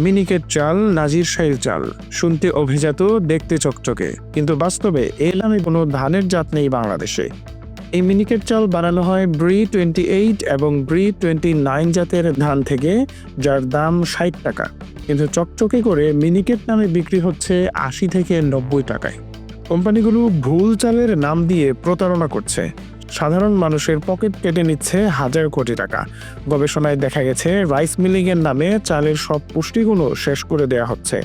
মিনিকেট চাল, নাজির শাহীর চাল। শুনতে অভিজাত, দেখতে চকচকে। কিন্তু বাস্তবে এ নামে কোনো ধানের জাত নেই বাংলাদেশে। এই মিনিকেট চাল বানানো হয় ব্রি টোয়েন্টি এইট এবং ব্রি টোয়েন্টি নাইন জাতের ধান থেকে, যার দাম ষাট টাকা। কিন্তু চকচকে করে মিনিকেট নামে বিক্রি হচ্ছে আশি থেকে নব্বই টাকায়। কোম্পানিগুলো ভুল চালের নাম দিয়ে প্রতারণা করছে। সাধারণ মানুষের পকেট কেটে নিচ্ছে হাজার কোটি টাকা। গবেষণায় দেখা গেছে, রাইস মিলিংয়ের নামে চালের সব পুষ্টিগুলো শেষ করে দেয়া হচ্ছে।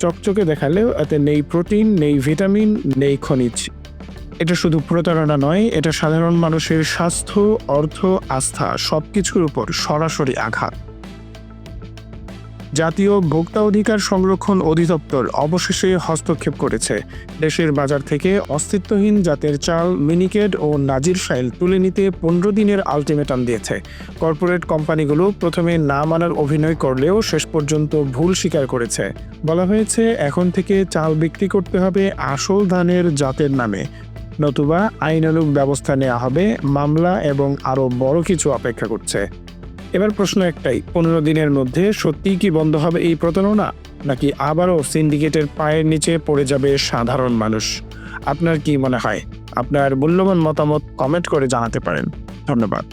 চকচকে দেখালেও এতে নেই প্রোটিন, নেই ভিটামিন, নেই খনিজ। এটা শুধু প্রতারণা নয়, এটা সাধারণ মানুষের স্বাস্থ্য, অর্থ, আস্থা সব কিছুর উপর সরাসরি আঘাত। জাতীয় ভোক্তা অধিকার সংরক্ষণ অধিদপ্তর অবশেষে হস্তক্ষেপ করেছে। দেশের বাজার থেকে অস্তিত্বহীন জাতের চাল মিনিকেড ও নাজির ফাইল তুলে নিতে পনেরো দিনের আলটিমেটাম দিয়েছে। কর্পোরেট কোম্পানিগুলো প্রথমে না মানার অভিনয় করলেও শেষ পর্যন্ত ভুল স্বীকার করেছে। বলা হয়েছে, এখন থেকে চাল বিক্রি করতে হবে আসল ধানের জাতের নামে। নতুবা আইনানুগ ব্যবস্থা নেওয়া হবে, মামলা এবং আরও বড় কিছু অপেক্ষা করছে। এবার প্রশ্ন একটাই, পনেরো দিনের মধ্যে সত্যিই কি বন্ধ হবে এই প্রতারণা? নাকি আবারও সিন্ডিকেটের পায়ের নিচে পড়ে যাবে সাধারণ মানুষ? আপনার কি মনে হয়? আপনার মূল্যবান মতামত কমেন্ট করে জানাতে পারেন। ধন্যবাদ।